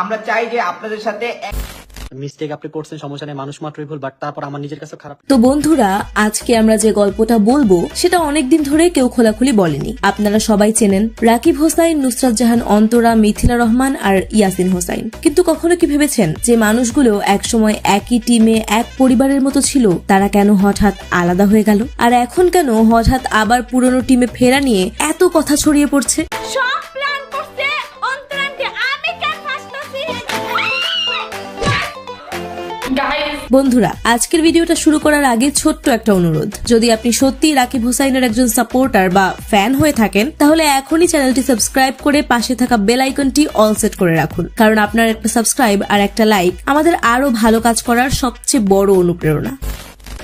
আমরা চাই যে আপনাদের সাথে মিস্টেক আপনি করছেন সমস্যা নেই মানুষ মাত্রই ভুল বাট তারপর আমার নিজের কাছে খারাপ তো বন্ধুরা আজকে আমরা যে গল্পটা বলব সেটা অনেকদিন ধরে কেউ খোলাখুলি বলেনি। আপনারা সবাই চেনেন রাকিব হোসাইন নুসরাত জাহান অন্তরা মিথিলা রহমান আর ইয়াসিন হোসাইন। কিন্তু কখনো কি ভেবেছেন যে মানুষগুলো একসময় একই টিমে এক পরিবারের মতো ছিল? তারা কেন হঠাৎ আলাদা হয়ে গেল? আর এখন কেন হঠাৎ আবার পুরনো টিমে ফেরা নিয়ে এত কথা ছড়িয়ে পড়ছে? বন্ধুরা, আজকের ভিডিওটা শুরু করার আগে ছোট্ট একটা অনুরোধ। যদি আপনি সত্যি রাকিব হোসাইনের একজন সাপোর্টার বা ফ্যান হয়ে থাকেন, তাহলে এখনই চ্যানেলটি সাবস্ক্রাইব করে পাশে থাকা বেল আইকনটি অল সেট করে রাখুন। কারণ আপনার একটা সাবস্ক্রাইব আর একটা লাইক আমাদের আরও ভালো কাজ করার সবচেয়ে বড় অনুপ্রেরণা।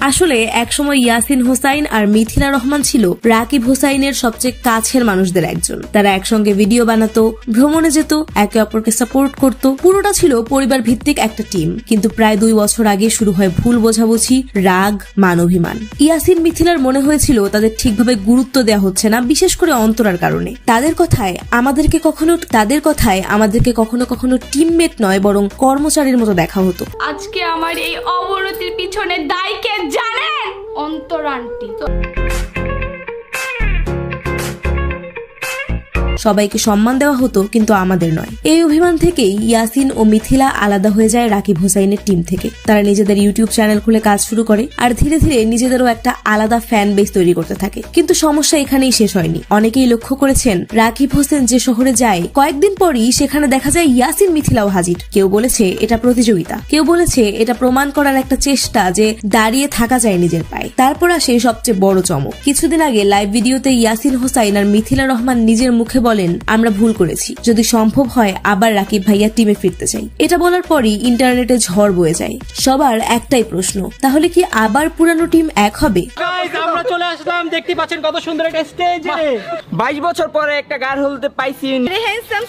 আসলে একসময় ইয়াসিন হোসাইন আর মিথিলা রহমান ছিল রাকিব হোসাইনের সবচেয়ে কাছের মানুষদের একজন। তারা একসঙ্গে ভিডিও বানাতো, ভ্রমণে যেত, একে অপরকে সাপোর্ট করত। পুরোটা ছিল পরিবার ভিত্তিক একটা টিম কিন্তু প্রায় দুই বছর আগে শুরু হয় ভুল বোঝাবুঝি, রাগ, মানবিমান। ইয়াসিন, মিথিলার মনে হয়েছিল তাদের ঠিকভাবে গুরুত্ব দেওয়া হচ্ছে না, বিশেষ করে অন্তরার কারণে। তাদের কথায় আমাদেরকে কখনো, তাদের কথায় আমাদেরকে কখনো কখনো টিমমেট নয়, বরং কর্মচারীর মতো দেখা হতো। আজকে আমার এই অবনতির পিছনে দায়ী কে জানেন? অন্তরান্টি সবাইকে সম্মান দেওয়া হতো, কিন্তু আমাদের নয়। এই অভিমান থেকেই ইয়াসিন ও মিথিলা আলাদা হয়ে যায় রাকিব হোসাইনের টিম থেকে। তারা নিজেদের ইউটিউব চ্যানেল খুলে কাজ শুরু করে আর ধীরে ধীরে নিজেদেরও একটা আলাদা ফ্যান বেস তৈরি করতে থাকে। কিন্তু সমস্যা এখানেই শেষ হয়নি। অনেকেই লক্ষ্য করেছেন রাকিব হোসেন যে শহরে যায়, কয়েকদিন পরই সেখানে দেখা যায় ইয়াসিন মিথিলাও হাজির। কেউ বলেছে এটা প্রতিযোগিতা। কেউ বলেছে এটা প্রমাণ করার একটা চেষ্টা যে দাঁড়িয়ে থাকা যায় নিজের পায়ে। তারপর আসে সবচেয়ে বড় চমক। কিছুদিন আগে লাইভ ভিডিওতে ইয়াসিন হোসাইন আর মিথিলা রহমান নিজের মুখে বলেন আমরা ভুল করেছি। যদি সম্ভব হয় আবার রাকিব ভাইয়া টিমে ফিরতে চাই। এটা বলার পরই ইন্টারনেটে ঝড় বয়ে যায়। সবার একটাই প্রশ্ন তাহলে কি আবার পুরানো টিম এক হবে? আমরা চলে আসলাম। দেখতে পাচ্ছেন কত সুন্দর একটা 22 বছর পরে একটা গার হলতে পাইছি হ্যান্ডসাম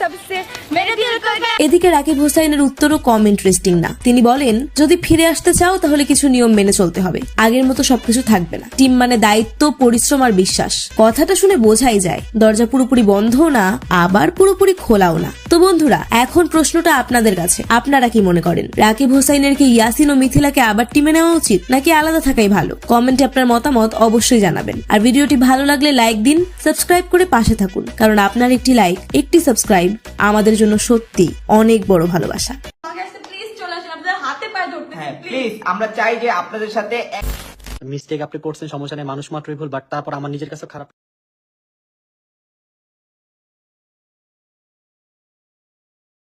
সবসে মেরে দিল এদিকে রাকিব হোসাইনের উত্তরও কম ইন্টারেস্টিং না। তিনি বলেন, যদি ফিরে আসতে চাও, তাহলে কিছু নিয়ম মেনে চলতে হবে। আগের মতো সবকিছু থাকবে না। টিম মানে দায়িত্ব, পরিশ্রম আর বিশ্বাস। কথাটা শুনে বোঝাই যায়, দরজা পুরোপুরি বন্ধও না, আবার পুরোপুরি খোলাও না। তো বন্ধুরা, এখন প্রশ্নটা আপনাদের কাছে। আপনারা কি মনে করেন, রাকিব হোসাইনের কি ইয়াসিন ও মিথিলাকে আবার টিমে নেওয়া উচিত, নাকি আলাদা থাকাই ভালো? কমেন্টে আপনার মতামত অবশ্যই জানাবেন। আর ভিডিওটি ভালো লাগলে লাইক দিন, সাবস্ক্রাইব করে পাশে থাকুন। কারণ আপনার একটি লাইক, একটি সাবস্ক্রাইব আমাদের জন্য সত্যি অনেক বড় ভালোবাসা। প্লিজ চলে আসেন আপনাদের হাতে পায়ে ধরতে হ্যাঁ প্লিজ আমরা চাই যে আপনাদের সাথে মিস্টেক আপনি করছেন সমস্যা নেই মানুষ মাত্রই ভুল বাট তারপর আমার নিজের কাছে খারাপ